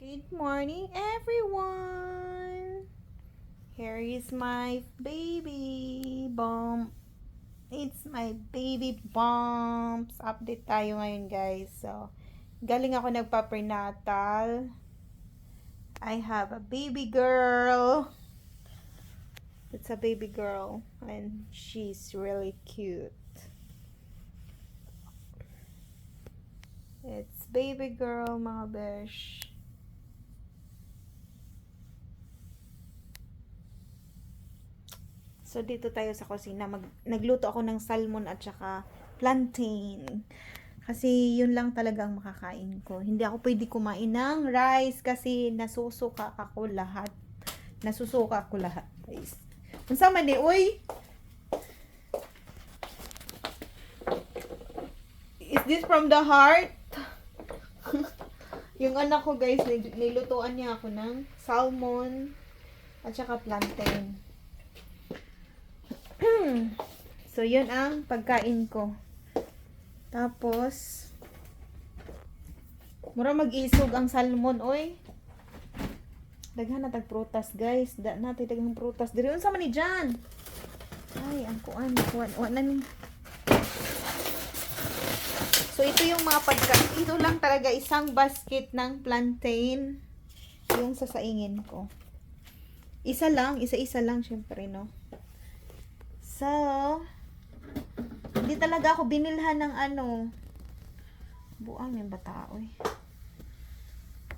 Good morning, everyone. Here is my baby bump. It's my baby bumps. Update tayo ngayon, guys. So, galing ako nagpa-prenatal. I have a baby girl. It's a baby girl. And she's really cute. It's baby girl, mga besh. So, dito tayo sa kusina. Mag, nagluto ako ng salmon at saka plantain. Kasi, yun lang talaga ang makakain ko. Hindi ako pwede kumain ng rice kasi nasusuka ako lahat. Nasusuka ako lahat, guys. Unsa man ni, uy? Is this from the heart? yung anak ko, guys, nil- nilutuan niya ako ng salmon at saka plantain. So, yun ang pagkain ko. Tapos, mura mag-isog ang salmon, oy. Daghan na tag prutas, guys. Da natin daghang prutas. Diri unsa man ni Jan? Ay, ang kuan, kuan, kuan na ni. So, ito yung mga pagkain. Ito lang talaga isang basket ng plantain. Yung sasaingin ko. Isa lang, isa-isa lang, syempre, no? So, hindi talaga ako binilhan ng ano. Buang yung bata, oy.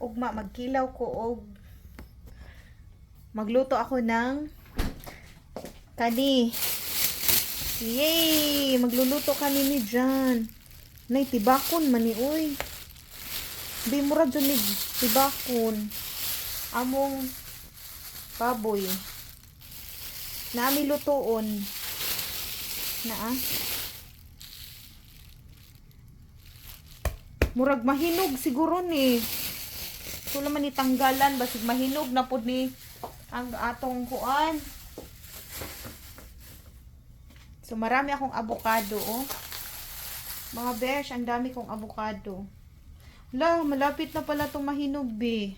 Ugma, magkilaw ko og magluto ako ng kani. Yay! Magluluto kami ni Jan. Nay, tibakon man ni, uy. Di mura dyan ni tibakon. Among baboy. Nami lutoon. Na ah. Murag mahinog siguro ni. Ito naman ni tanggalan basig mahinog na pud ni ang atong kuan. So marami akong avocado oh. Mga besh, ang dami kong avocado. Hala, malapit na pala itong mahinog, be.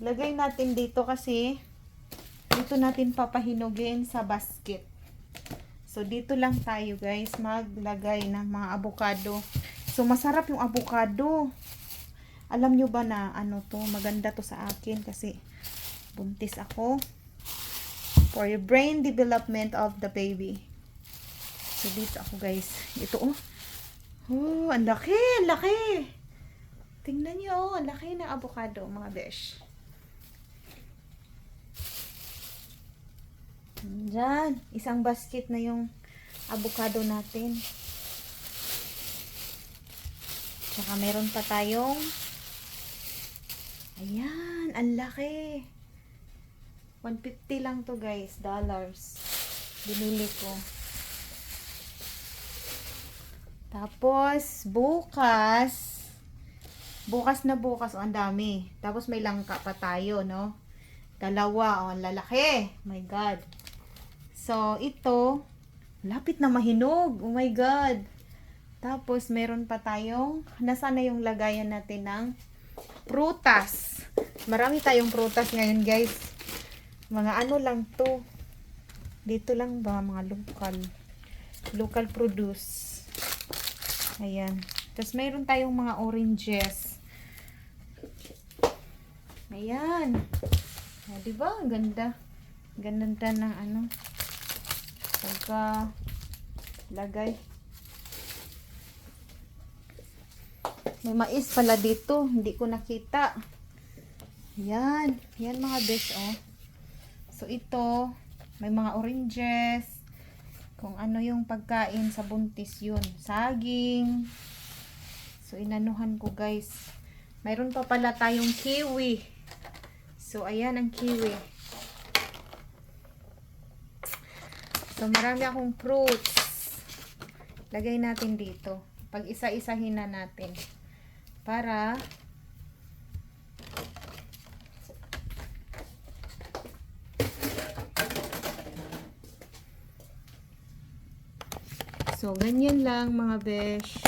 Lagay natin dito kasi dito natin papahinugin sa basket. So, dito lang tayo, guys, maglagay ng mga avocado. So, masarap yung avocado. Alam nyo ba na, ano to, maganda to sa akin kasi buntis ako. For your brain development of the baby. So, dito ako, guys. Ito, oh. Oh, ang laki, ang laki. Tingnan nyo, oh, ang laki ng avocado, mga besh. Diyan, isang basket na yung avocado natin. Tsaka meron pa tayong Ayan, ang laki. 150 lang to guys, dollars. Binili ko. Tapos, bukas, bukas na bukas, oh, ang dami. Tapos may langka pa tayo, no? Dalawa, oh, ang lalaki. My God. So, ito, lapit na mahinog. Oh my God. Tapos, meron pa tayong, nasa na yung lagayan natin ng prutas. Marami tayong prutas ngayon, guys. Mga ano lang to. Dito lang ba, mga local. Local produce. Ayan. Tapos, mayroon tayong mga oranges. Ayan. Ah, di ba? Ang ganda. Ganda ng ano. Pagka lagay. May mais pala dito. Hindi ko nakita. Yan. Yan mga best, oh. So, ito. May mga oranges. Kung ano yung pagkain sa buntis yun. Saging. So, inanuhan ko, guys. Mayroon pa pala tayong kiwi. So, ayan ang kiwi. So, marami akong fruits. Lagay natin dito. Pag isa-isahin na natin. Para So, ganyan lang mga besh.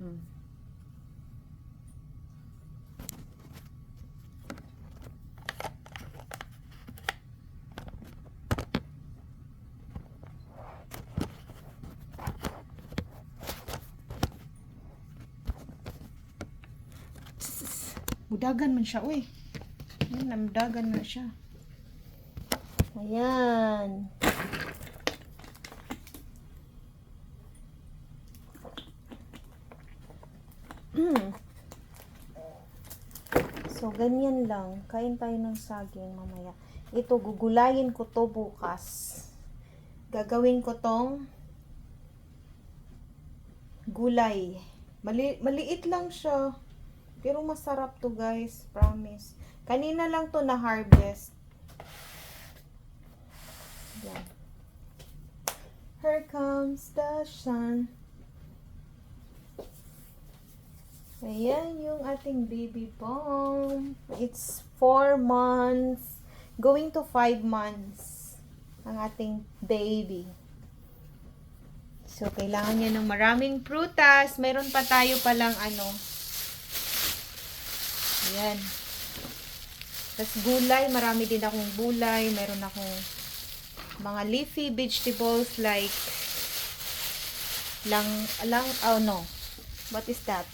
Mm. Mudagan man siya, uy. Ayan, namdagan na siya. Ayan. So, ganyan lang. Kain tayo ng saging mamaya. Ito, gugulayin ko to bukas. Gagawin ko tong gulay. Mali maliit lang siya. Pero masarap to guys. Promise. Kanina lang to na harvest. Yan. Here comes the sun. Ayan yung ating baby bomb. It's 4 months. Going to 5 months. Ang ating baby. So, kailangan niya ng maraming prutas. Meron pa tayo palang ano. Ayan. Tapos gulay. Marami din akong gulay. Meron akong mga leafy vegetables like lang, lang, oh no. What is that?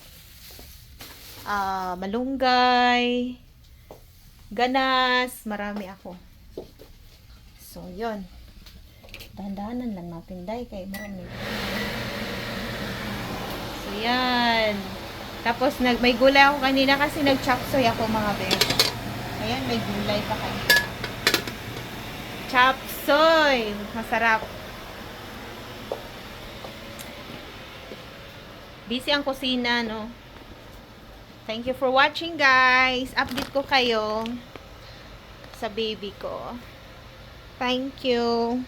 ah malunggay, ganas, marami ako. So, yon Dahan-dahanan lang natin, day, kay marami. So, yan. Tapos, nag, may gulay ako kanina kasi nag-chopsoy ako, mga bes. Ayan, may gulay pa kanina. Chopsoy! Masarap. Busy ang kusina, no? Thank you for watching, guys. Update ko kayo sa baby ko. Thank you.